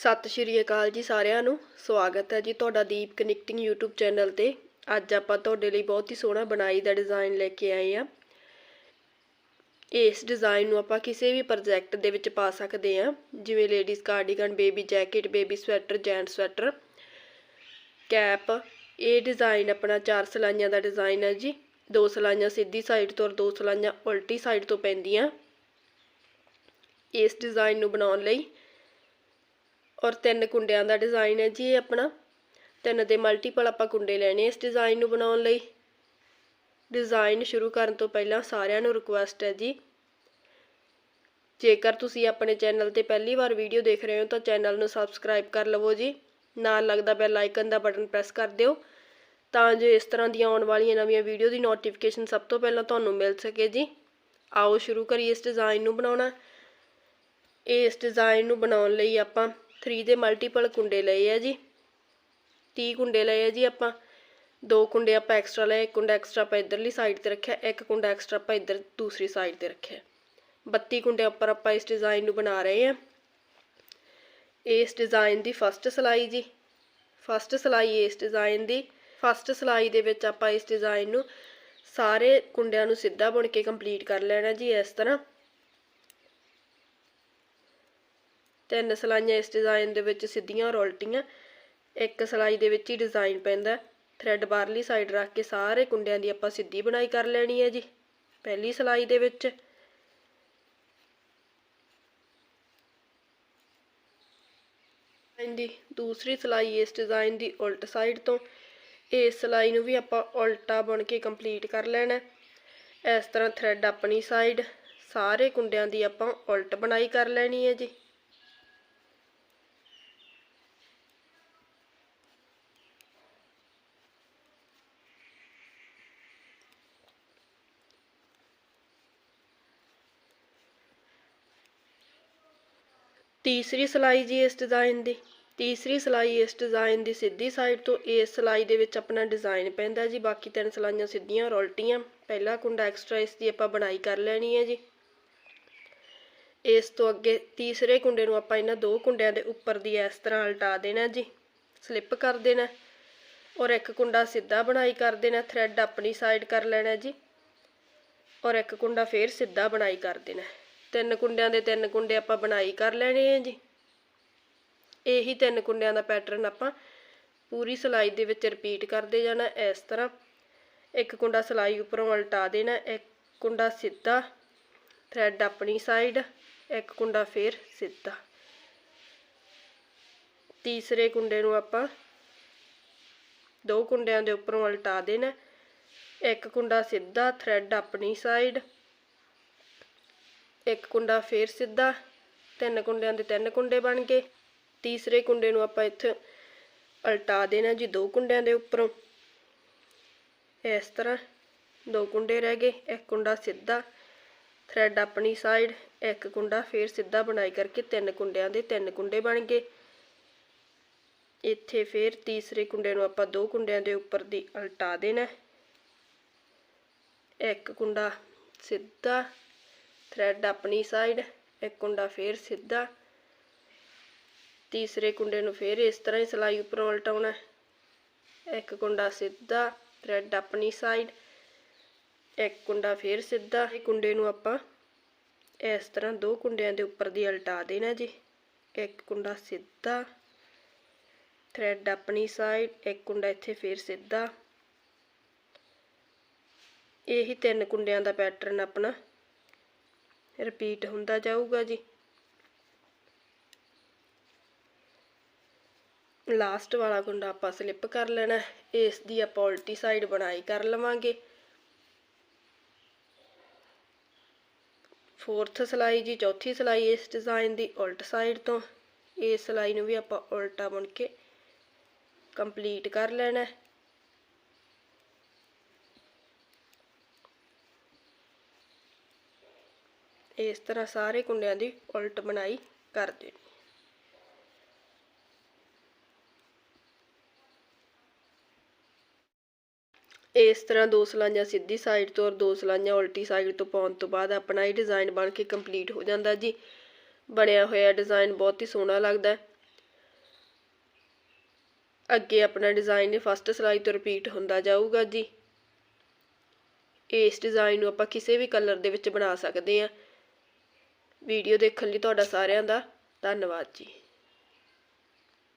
ਸਤਿ ਸ਼੍ਰੀ ਅਕਾਲ ਜੀ ਸਾਰਿਆਂ ਨੂੰ, ਸਵਾਗਤ ਹੈ ਜੀ ਤੁਹਾਡਾ ਦੀਪ ਕਨੈਕਟਿੰਗ YouTube ਚੈਨਲ ਤੇ। ਅੱਜ ਆਪਾਂ ਤੁਹਾਡੇ ਲਈ ਬਹੁਤ ਹੀ ਸੋਹਣਾ ਬਣਾਈ ਦਾ ਡਿਜ਼ਾਈਨ ਲੈ ਕੇ ਆਏ ਆ ਇਸ ਡਿਜ਼ਾਈਨ ਨੂੰ ਆਪਾਂ ਕਿਸੇ ਵੀ ਪ੍ਰੋਜੈਕਟ ਦੇ ਵਿੱਚ ਪਾ ਸਕਦੇ ਆ ਜਿਵੇਂ ladies cardigan baby jacket baby sweater gent sweater cap ਇਹ ਡਿਜ਼ਾਈਨ ਆਪਣਾ ਚਾਰ ਸਲਾਈਆਂ ਦਾ ਡਿਜ਼ਾਈਨ ਹੈ ਜੀ। ਦੋ ਸਲਾਈਆਂ ਸਿੱਧੀ ਸਾਈਡ ਤੋਂ ਔਰ ਦੋ ਸਲਾਈਆਂ ਉਲਟੀ ਸਾਈਡ ਤੋਂ ਪੈਂਦੀਆਂ। ਇਸ ਡਿਜ਼ਾਈਨ ਨੂੰ ਬਣਾਉਣ ਲਈ ਔਰ ਤਿੰਨ ਕੁੰਡਿਆਂ ਦਾ ਡਿਜ਼ਾਈਨ ਹੈ ਜੀ ਇਹ ਆਪਣਾ। ਤਿੰਨ ਦੇ ਮਲਟੀਪਲ ਆਪਾਂ ਕੁੰਡੇ ਲੈਣੇ ਇਸ ਡਿਜ਼ਾਈਨ ਨੂੰ ਬਣਾਉਣ ਲਈ। ਡਿਜ਼ਾਈਨ ਸ਼ੁਰੂ ਕਰਨ ਤੋਂ ਪਹਿਲਾਂ ਸਾਰਿਆਂ ਨੂੰ ਰਿਕੁਐਸਟ ਹੈ ਜੀ। ਜੇਕਰ ਤੁਸੀਂ ਆਪਣੇ ਚੈਨਲ ਤੇ ਪਹਿਲੀ ਵਾਰ ਵੀਡੀਓ ਦੇਖ ਰਹੇ ਹੋ ਤਾਂ ਚੈਨਲ ਨੂੰ ਸਬਸਕ੍ਰਾਈਬ ਕਰ ਲਵੋ ਜੀ। ਨਾਲ ਲੱਗਦਾ ਬੈਲ ਆਈਕਨ ਦਾ ਬਟਨ ਪ੍ਰੈਸ ਕਰ ਦਿਓ ਤਾਂ ਜੋ ਇਸ ਤਰ੍ਹਾਂ ਦੀਆਂ ਆਉਣ ਵਾਲੀਆਂ ਨਵੀਆਂ ਵੀਡੀਓ ਦੀ ਨੋਟੀਫਿਕੇਸ਼ਨ ਸਭ ਤੋਂ ਪਹਿਲਾਂ ਤੁਹਾਨੂੰ ਮਿਲ ਸਕੇ ਜੀ। ਆਓ ਸ਼ੁਰੂ ਕਰੀਏ ਇਸ ਡਿਜ਼ਾਈਨ ਨੂੰ ਬਣਾਉਣਾ। ਇਸ ਡਿਜ਼ਾਈਨ ਨੂੰ ਬਣਾਉਣ ਲਈ ਆਪਾਂ 3 ਦੇ ਮਲਟੀਪਲ ਕੁੰਡੇ ਲਏ ਆ ਜੀ। 30 ਕੁੰਡੇ ਲਏ ਆ ਜੀ ਆਪਾਂ। ਦੋ ਕੁੰਡੇ ਆਪਾਂ ਐਕਸਟਰਾ ਲਏ, ਇੱਕ ਕੁੰਡਾ ਐਕਸਟਰਾ ਆਪਾਂ ਇਧਰਲੀ ਸਾਈਡ ਤੇ ਰੱਖਿਆ, ਇੱਕ ਕੁੰਡਾ ਐਕਸਟਰਾ ਆਪਾਂ ਇਧਰ ਦੂਸਰੀ ਸਾਈਡ ਤੇ ਰੱਖਿਆ। 32 ਕੁੰਡੇ ਉੱਪਰ ਆਪਾਂ ਇਸ ਡਿਜ਼ਾਈਨ ਨੂੰ ਬਣਾ ਰਹੇ ਆ। ਇਸ ਡਿਜ਼ਾਈਨ ਦੀ ਫਸਟ ਸਲਾਈ ਜੀ। ਫਸਟ ਸਲਾਈ ਇਸ ਡਿਜ਼ਾਈਨ ਦੀ। ਫਸਟ ਸਲਾਈ ਦੇ ਵਿੱਚ ਆਪਾਂ ਇਸ ਡਿਜ਼ਾਈਨ ਨੂੰ ਸਾਰੇ ਕੁੰਡਿਆਂ ਨੂੰ ਸਿੱਧਾ ਬੁਣ ਕੇ ਕੰਪਲੀਟ ਕਰ ਲੈਣਾ ਜੀ ਇਸ ਤਰ੍ਹਾਂ। ਤਿੰਨ ਸਲਾਈਆਂ ਇਸ ਡਿਜ਼ਾਈਨ ਦੇ ਵਿੱਚ ਸਿੱਧੀਆਂ ਔਰ ਉਲਟੀਆਂ ਇੱਕ ਸਲਾਈ ਦੇ ਵਿੱਚ ਹੀ ਡਿਜ਼ਾਈਨ ਪੈਂਦਾ। ਥ੍ਰੈਡ ਬਾਹਰਲੀ ਸਾਈਡ ਰੱਖ ਕੇ ਸਾਰੇ ਕੁੰਡਿਆਂ ਦੀ ਆਪਾਂ ਸਿੱਧੀ ਬਣਾਈ ਕਰ ਲੈਣੀ ਹੈ ਜੀ, ਪਹਿਲੀ ਸਲਾਈ ਦੇ ਵਿੱਚ। ਦੀ ਦੂਸਰੀ ਸਲਾਈ ਇਸ ਡਿਜ਼ਾਈਨ ਦੀ ਉਲਟ ਸਾਈਡ ਤੋਂ। ਇਸ ਸਲਾਈ ਨੂੰ ਵੀ ਆਪਾਂ ਉਲਟਾ ਬਣ ਕੇ ਕੰਪਲੀਟ ਕਰ ਲੈਣਾ ਇਸ ਤਰ੍ਹਾਂ ਥ੍ਰੈਡ ਆਪਣੀ ਸਾਈਡ, ਸਾਰੇ ਕੁੰਡਿਆਂ ਦੀ ਆਪਾਂ ਉਲਟ ਬਣਾਈ ਕਰ ਲੈਣੀ ਹੈ ਜੀ। ਤੀਸਰੀ ਸਲਾਈ ਜੀ ਇਸ ਡਿਜ਼ਾਈਨ ਦੀ। ਤੀਸਰੀ ਸਲਾਈ ਇਸ ਡਿਜ਼ਾਈਨ ਦੀ ਸਿੱਧੀ ਸਾਈਡ ਤੋਂ ਇਸ ਸਲਾਈ ਦੇ ਵਿੱਚ ਆਪਣਾ ਡਿਜ਼ਾਈਨ ਪੈਂਦਾ ਜੀ। ਬਾਕੀ ਤਿੰਨ ਸਲਾਈਆਂ ਸਿੱਧੀਆਂ ਔਰ ਉਲਟੀਆਂ। ਪਹਿਲਾ ਕੁੰਡਾ ਐਕਸਟਰਾ ਇਸ ਦੀ ਆਪਾਂ ਬਣਾਈ ਕਰ ਲੈਣੀ ਹੈ ਜੀ। ਇਸ ਤੋਂ ਅੱਗੇ ਤੀਸਰੇ ਕੁੰਡੇ ਨੂੰ ਆਪਾਂ ਇਹਨਾਂ ਦੋ ਕੁੰਡਿਆਂ ਦੇ ਉੱਪਰ ਦੀ ਇਸ ਤਰ੍ਹਾਂ ਉਲਟਾ ਦੇਣਾ ਜੀ। ਸਲਿੱਪ ਕਰ ਦੇਣਾ। ਔਰ ਇੱਕ ਕੁੰਡਾ ਸਿੱਧਾ ਬਣਾਈ ਕਰ ਦੇਣਾ। ਥ੍ਰੈਡ ਆਪਣੀ ਸਾਈਡ ਕਰ ਲੈਣਾ ਜੀ। ਔਰ ਇੱਕ ਕੁੰਡਾ ਫੇਰ ਸਿੱਧਾ ਬਣਾਈ ਕਰ ਦੇਣਾ। ਤਿੰਨ ਕੁੰਡਿਆਂ ਦੇ ਤਿੰਨ ਕੁੰਡੇ ਆਪਾਂ ਬਣਾਈ ਕਰ ਲੈਣੇ ਆ ਜੀ। ਇਹੀ ਤਿੰਨ ਕੁੰਡਿਆਂ ਦਾ ਪੈਟਰਨ ਆਪਾਂ ਪੂਰੀ ਸਿਲਾਈ ਦੇ ਵਿੱਚ ਰਿਪੀਟ ਕਰਦੇ ਜਾਣਾ ਇਸ ਤਰ੍ਹਾਂ। ਇੱਕ ਕੁੰਡਾ ਸਿਲਾਈ ਉੱਪਰੋਂ ਉਲਟਾ ਦੇਣਾ, ਇੱਕ ਕੁੰਡਾ ਸਿੱਧਾ ਥ੍ਰੈਡ ਆਪਣੀ ਸਾਈਡ ਇੱਕ ਕੁੰਡਾ ਫੇਰ ਸਿੱਧਾ। ਤੀਸਰੇ ਕੁੰਡੇ ਨੂੰ ਆਪਾਂ ਦੋ ਕੁੰਡਿਆਂ ਦੇ ਉੱਪਰੋਂ ਉਲਟਾ ਦੇਣਾ, ਇੱਕ ਕੁੰਡਾ ਸਿੱਧਾ ਥ੍ਰੈਡ ਆਪਣੀ ਸਾਈਡ ਇੱਕ ਕੁੰਡਾ ਫੇਰ ਸਿੱਧਾ, ਤਿੰਨ ਕੁੰਡਿਆਂ ਦੇ ਤਿੰਨ ਕੁੰਡੇ ਬਣ ਗਏ। ਤੀਸਰੇ ਕੁੰਡੇ ਨੂੰ ਆਪਾਂ ਇੱਥੇ ਉਲਟਾ ਦੇਣਾ ਜੀ, ਦੋ ਕੁੰਡਿਆਂ ਦੇ ਉੱਪਰੋਂ। ਇਸ ਤਰ੍ਹਾਂ ਦੋ ਕੁੰਡੇ ਰਹਿ ਗਏ, ਇੱਕ ਕੁੰਡਾ ਸਿੱਧਾ ਥ੍ਰੈਡ ਆਪਣੀ ਸਾਈਡ ਇੱਕ ਕੁੰਡਾ ਫੇਰ ਸਿੱਧਾ ਬਣਾਈ ਕਰਕੇ ਤਿੰਨ ਕੁੰਡਿਆਂ ਦੇ ਤਿੰਨ ਕੁੰਡੇ ਬਣ ਗਏ। ਇੱਥੇ ਫੇਰ ਤੀਸਰੇ ਕੁੰਡੇ ਨੂੰ ਆਪਾਂ ਦੋ ਕੁੰਡਿਆਂ ਦੇ ਉੱਪਰ ਦੀ ਉਲਟਾ ਦੇਣਾ। ਇੱਕ ਕੁੰਡਾ ਸਿੱਧਾ ਥ੍ਰੈਡ ਆਪਣੀ ਸਾਈਡ ਇੱਕ ਕੁੰਡਾ ਫੇਰ ਸਿੱਧਾ, ਤੀਸਰੇ ਕੁੰਡੇ ਨੂੰ ਫੇਰ ਇਸ ਤਰ੍ਹਾਂ ਹੀ ਸਲਾਈ ਉੱਪਰੋਂ ਉਲਟਾਉਣਾ, ਇੱਕ ਕੁੰਡਾ ਸਿੱਧਾ ਥ੍ਰੈਡ ਆਪਣੀ ਸਾਈਡ ਇੱਕ ਕੁੰਡਾ ਫੇਰ ਸਿੱਧਾ, ਇਹ ਕੁੰਡੇ ਨੂੰ ਆਪਾਂ ਇਸ ਤਰ੍ਹਾਂ ਦੋ ਕੁੰਡਿਆਂ ਦੇ ਉੱਪਰ ਦੀ ਉਲਟਾ ਦੇਣਾ ਜੀ, ਇੱਕ ਕੁੰਡਾ ਸਿੱਧਾ ਥ੍ਰੈਡ ਆਪਣੀ ਸਾਈਡ ਇੱਕ ਕੁੰਡਾ ਇੱਥੇ ਫੇਰ ਸਿੱਧਾ, ਇਹੀ ਤਿੰਨ ਕੁੰਡਿਆਂ ਦਾ ਪੈਟਰਨ ਆਪਣਾ ਰਿਪੀਟ ਹੁੰਦਾ ਜਾਊਗਾ ਜੀ। ਲਾਸਟ ਵਾਲਾ ਗੁੰਡਾ ਆਪਾਂ ਸਲਿੱਪ ਕਰ ਲੈਣਾ ਇਸ ਦੀ ਆਪਾਂ ਉਲਟੀ ਸਾਈਡ ਬਣਾਈ ਕਰ ਲਵਾਂਗੇ। ਫੋਰਥ ਸਲਾਈ ਜੀ, ਚੌਥੀ ਸਲਾਈ ਇਸ ਡਿਜ਼ਾਈਨ ਦੀ ਉਲਟ ਸਾਈਡ ਤੋਂ। ਇਸ ਸਲਾਈ ਨੂੰ ਵੀ ਆਪਾਂ ਉਲਟਾ ਬੁਣ ਕੇ ਕੰਪਲੀਟ ਕਰ ਲੈਣਾ ਇਸ ਤਰ੍ਹਾਂ ਸਾਰੇ ਕੁੰਡਿਆਂ ਦੀ ਉਲਟ ਬਣਾਈ ਕਰ ਦੇਣੀ ਇਸ ਤਰ੍ਹਾਂ ਦੋ ਸਲਾਈਆਂ ਸਿੱਧੀ ਸਾਈਡ ਤੋਂ ਔਰ ਦੋ ਸਲਾਈਆਂ ਉਲਟੀ ਸਾਈਡ ਤੋਂ ਪਾਉਣ ਤੋਂ ਬਾਅਦ ਆਪਣਾ ਇਹ ਡਿਜ਼ਾਈਨ ਬਣ ਕੇ ਕੰਪਲੀਟ ਹੋ ਜਾਂਦਾ ਜੀ। ਬਣਿਆ ਹੋਇਆ ਡਿਜ਼ਾਈਨ ਬਹੁਤ ਹੀ ਸੋਹਣਾ ਲੱਗਦਾ। ਅੱਗੇ ਆਪਣਾ ਡਿਜ਼ਾਈਨ ਫਸਟ ਸਿਲਾਈ ਤੋਂ ਰਿਪੀਟ ਹੁੰਦਾ ਜਾਊਗਾ ਜੀ। ਇਸ ਡਿਜ਼ਾਈਨ ਨੂੰ ਆਪਾਂ ਕਿਸੇ ਵੀ ਕਲਰ ਦੇ ਵਿੱਚ ਬਣਾ ਸਕਦੇ ਹਾਂ। ਵੀਡੀਓ ਦੇਖਣ ਲਈ ਤੁਹਾਡਾ ਸਾਰਿਆਂ ਦਾ ਧੰਨਵਾਦ ਜੀ।